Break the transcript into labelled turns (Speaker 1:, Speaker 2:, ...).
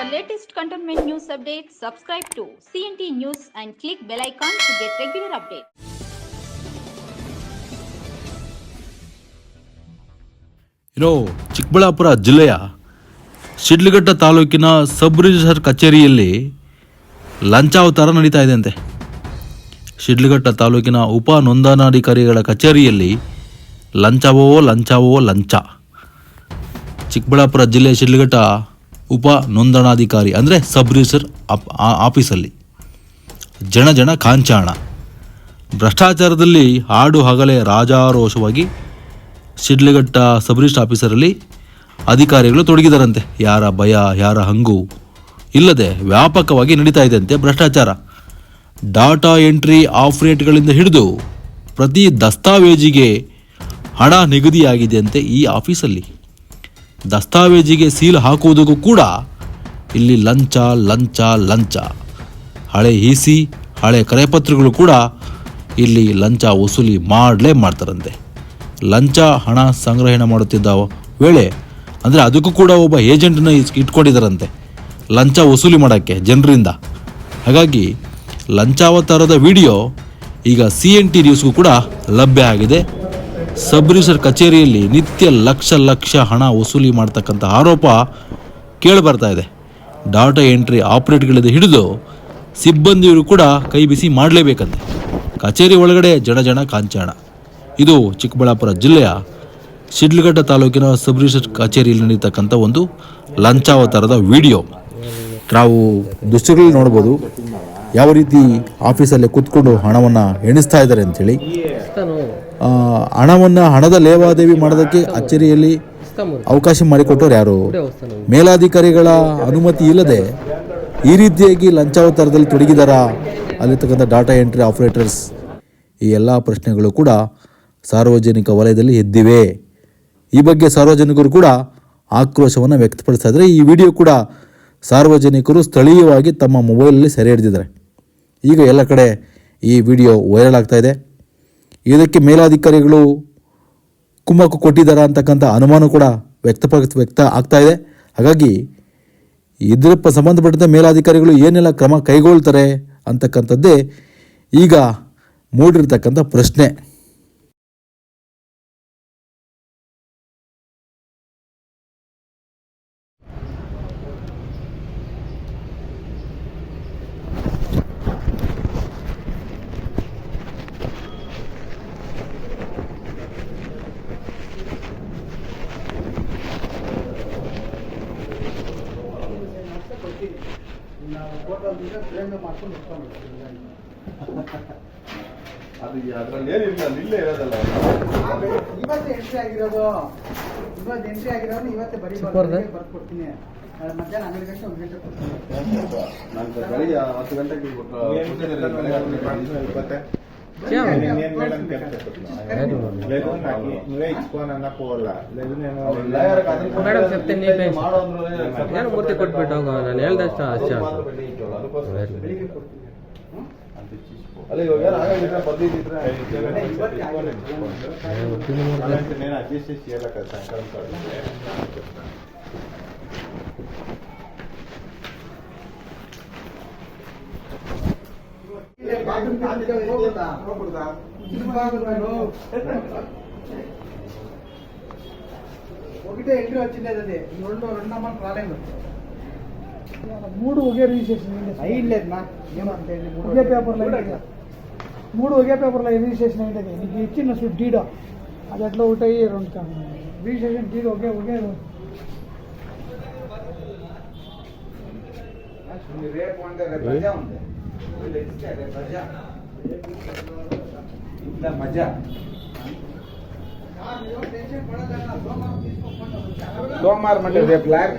Speaker 1: For latest cantonment news updates, subscribe to CNT News and click bell icon to get regular updates.
Speaker 2: ಇರೋ ಚಿಕ್ಕಬಳ್ಳಾಪುರ ಜಿಲ್ಲೆಯ ಶಿಡ್ಲಘಟ್ಟ ತಾಲೂಕಿನ sub register ಕಚೇರಿಯಲ್ಲಿ ಲಂಚಾವತಾರ ನಡೀತಾ ಇದೆ ಅಂತೆ ಶಿಡ್ಲಘಟ್ಟ ತಾಲೂಕಿನ ಉಪ ನೋಂದಣಾಧಿಕಾರಿಗಳ ಕಚೇರಿಯಲ್ಲಿ ಲಂಚವೋ ಲಂಚಾವೋ ಲಂಚ ಚಿಕ್ಕಬಳ್ಳಾಪುರ ಜಿಲ್ಲೆ ಶಿಡ್ಲಘಟ್ಟ ಉಪ ನೋಂದಣಾಧಿಕಾರಿ ಅಂದರೆ ಸಬ್ ರಿಜಿಸ್ಟರ್ ಆಫೀಸಲ್ಲಿ. ಜನ ಜನ ಕಾಂಚಾಣ. ಭ್ರಷ್ಟಾಚಾರದಲ್ಲಿ ಹಾಡು ಹಗಲೇ ರಾಜಾರೋಷವಾಗಿ ಶಿಡ್ಲಘಟ್ಟ ಸಬ್ ರಿಜಿಸ್ಟರ್ ಆಫೀಸರಲ್ಲಿ ಅಧಿಕಾರಿಗಳು ತೊಡಗಿದಾರಂತೆ. ಯಾರ ಭಯ, ಯಾರ ಹಂಗು ಇಲ್ಲದೆ ವ್ಯಾಪಕವಾಗಿ ನಡೀತಾ ಇದೆಯಂತೆ ಭ್ರಷ್ಟಾಚಾರ. ಡಾಟಾ ಎಂಟ್ರಿ ಆಫ್ ರೇಟ್ಗಳಿಂದ ಹಿಡಿದು ಪ್ರತಿ ದಸ್ತಾವೇಜಿಗೆ ಹಣ ನಿಗದಿಯಾಗಿದೆಯಂತೆ ಈ ಆಫೀಸಲ್ಲಿ. ದಸ್ತಾವೇಜಿಗೆ ಸೀಲ್ ಹಾಕುವುದಕ್ಕೂ ಕೂಡ ಇಲ್ಲಿ ಲಂಚ ಲಂಚ ಲಂಚ. ಹಳೆ ಇಸಿ ಹಳೆ ಕರೆಪತ್ರಗಳು ಕೂಡ ಇಲ್ಲಿ ಲಂಚ ವಸೂಲಿ ಮಾಡಲೇ ಮಾಡ್ತಾರಂತೆ. ಲಂಚ, ಹಣ ಸಂಗ್ರಹಣೆ ಮಾಡುತ್ತಿದ್ದ ವೇಳೆ, ಅಂದರೆ ಅದಕ್ಕೂ ಕೂಡ ಒಬ್ಬ ಏಜೆಂಟನ್ನ ಇಟ್ಕೊಂಡಿದ್ದಾರಂತೆ. ಲಂಚ ವಸೂಲಿ ಮಾಡೋಕ್ಕೆ ಜನರಿಂದ. ಹಾಗಾಗಿ ಲಂಚಾವತಾರದ ವಿಡಿಯೋ ಈಗ ಸಿ ಎನ್ ಟಿ ನ್ಯೂಸ್ಗೂ ಕೂಡ ಲಭ್ಯ ಆಗಿದೆ. ಸಬ್ ಕಚೇರಿಯಲ್ಲಿ ನಿತ್ಯ ಲಕ್ಷ ಲಕ್ಷ ಹಣ ವಸೂಲಿ ಮಾಡ್ತಕ್ಕಂಥ ಆರೋಪ ಕೇಳಿಬರ್ತಾ ಇದೆ. ಡಾಟಾ ಎಂಟ್ರಿ ಆಪ್ರೇಟ್ಗಳಿಂದ ಹಿಡಿದು ಸಿಬ್ಬಂದಿಯವರು ಕೂಡ ಕೈ ಬಿಸಿ ಮಾಡಲೇಬೇಕಂತೆ. ಕಚೇರಿ ಒಳಗಡೆ ಜನ ಜನ ಕಾಂಚಾಣ. ಇದು ಚಿಕ್ಕಬಳ್ಳಾಪುರ ಜಿಲ್ಲೆಯ ಶಿಡ್ಲಘಟ್ಟ ತಾಲೂಕಿನ ಸಬ್ ಕಚೇರಿಯಲ್ಲಿ ನಡೀತಕ್ಕಂಥ ಒಂದು ಲಂಚಾವತಾರದ ವಿಡಿಯೋ. ನಾವು ದೃಶ್ಯಗಳಲ್ಲಿ ನೋಡ್ಬೋದು ಯಾವ ರೀತಿ ಆಫೀಸಲ್ಲಿ ಕೂತ್ಕೊಂಡು ಹಣವನ್ನು ಎಣಿಸ್ತಾ ಇದ್ದಾರೆ ಅಂಥೇಳಿ ಆ, ಹಣವನ್ನು ಹಣದ ಲೇವಾದೇವಿ ಮಾಡೋದಕ್ಕೆ ಅಚ್ಚರಿಯಲ್ಲಿ ಅವಕಾಶ ಮಾಡಿಕೊಟ್ಟವ್ರು ಯಾರು? ಮೇಲಾಧಿಕಾರಿಗಳ ಅನುಮತಿ ಇಲ್ಲದೆ ಈ ರೀತಿಯಾಗಿ ಲಂಚಾವತಾರದಲ್ಲಿ ತೊಡಗಿದಾರ? ಅಲ್ಲಿರ್ತಕ್ಕಂಥ ಡಾಟಾ ಎಂಟ್ರಿ ಆಪರೇಟರ್ಸ್ ಈ ಎಲ್ಲ ಪ್ರಶ್ನೆಗಳು ಕೂಡ ಸಾರ್ವಜನಿಕ ವಲಯದಲ್ಲಿ ಎದ್ದಿವೆ. ಈ ಬಗ್ಗೆ ಸಾರ್ವಜನಿಕರು ಕೂಡ ಆಕ್ರೋಶವನ್ನು ವ್ಯಕ್ತಪಡಿಸ್ತಾ ಇದ್ದಾರೆ. ಈ ವಿಡಿಯೋ ಕೂಡ ಸಾರ್ವಜನಿಕರು ಸ್ಥಳೀಯವಾಗಿ ತಮ್ಮ ಮೊಬೈಲಲ್ಲಿ ಸೆರೆ ಹಿಡಿದಿದ್ದಾರೆ. ಈಗ ಎಲ್ಲ ಕಡೆ ಈ ವಿಡಿಯೋ ವೈರಲ್ ಆಗ್ತಾ ಇದೆ. ಇದಕ್ಕೆ ಮೇಲಾಧಿಕಾರಿಗಳು ಕುಮ್ಮಕ್ಕು ಕೊಟ್ಟಿದ್ದಾರಾ ಅಂತಕ್ಕಂಥ ಅನುಮಾನ ಕೂಡ ವ್ಯಕ್ತಪ ವ್ಯಕ್ತ ಆಗ್ತಾ ಇದೆ. ಹಾಗಾಗಿ ಇದರ ಸಂಬಂಧಪಟ್ಟಂಥ ಸಂಬಂಧಪಟ್ಟಂತೆ ಮೇಲಾಧಿಕಾರಿಗಳು ಏನೆಲ್ಲ ಕ್ರಮ ಕೈಗೊಳ್ತಾರೆ ಅಂತಕ್ಕಂಥದ್ದೇ ಈಗ ಮೂಡಿರ್ತಕ್ಕಂಥ ಪ್ರಶ್ನೆ.
Speaker 3: ಅದು ಅದ್ರಲ್ಲಿ ಏನಿಲ್ಲ ಇಲ್ಲೇ ಇರೋದಲ್ಲ.
Speaker 4: ಇವತ್ತು ಎಂಟ್ರಿ ಆಗಿರೋದು. ಇವತ್ತು ಎಂಟ್ರಿ ಆಗಿರೋದು ಇವತ್ತೇ ಬರೀ ಬರ್ಕೊಡ್ತೀನಿ ನಾಳೆ ಮಧ್ಯಾಹ್ನ ಹನ್ನೆರಡು ಗಂಟೆ ಒಂದು ಗಂಟೆ ಕೊಡ್ತೀನಿ.
Speaker 3: ನಾನು ಬೆಳಿಗ್ಗೆ ಹತ್ತು ಗಂಟೆಗೆ ಕೊಟ್ಟು- ಕೊಟ್ಟಿದ್ದಾರೆ, ಬೆಳಿಗ್ಗೆ ಹತ್ತು ಗಂಟೆಗೆ ಇಪ್ಪತ್ತೆ.
Speaker 4: ಬನ್ನಿ,
Speaker 3: నేను
Speaker 4: ಬನ್ನಿ,
Speaker 3: మేడం
Speaker 4: ಬನ್ನಿ.
Speaker 3: లేదు నాకు నువ్వే ఇచ్చుకోనన్నా పోవాలా లేదు నేను మేడం
Speaker 5: చెప్తే నీకే నేను ಮೂರ್ತಿ ಕೊಟ್ಬಿಟ್ಟು ಹೋಗು ನಾನು ಹೇಳ್ದಷ್ಟು ಅಷ್ಟೇ ಆಯ್ತು.
Speaker 4: ಬೆಳಿಗ್ಗೆ ಕೊಡ್ತೀನಿ ಹ್ಮ್?
Speaker 3: ಅಲ್ಲ ಇವಾಗ ಯಾರು ಆಗಿದ್ರೆ ಬಂದಿದ್ರೆ
Speaker 5: ಮೂರ್ತಿ
Speaker 3: నేను అడ్జస్ట్ చేసి చేయాలి కదా సాయంకాలం
Speaker 4: ఒకటే ఎంట్రీ వచ్చిండేది అది రెండు రెండు అమౌంట్ రాలేదు
Speaker 6: మూడు ఒకే రిజిస్ట్రేషన్ అయింది
Speaker 4: అయ్యలేదు నా ఏమంటే మూడు
Speaker 6: ఒకే పేపర్లో అయింది మూడు ఒకే పేపర్లో రిజిస్ట్రేషన్ అయింది నీకు ఇచ్చిన స్లిప్ డీడో అది ఎట్లా ఒకటి అయ్యి రెండు కాదు రిజిస్ట్రేషన్ డీడ్ ఒకే ఒకే
Speaker 4: రేపు అంటే రేపు రజా ఉంది ಇಲ್ಲ ಮಜಾ ಸೋಮವಾರ ಮಂಡ್ಯ ರೇపు ಲಾಯರ್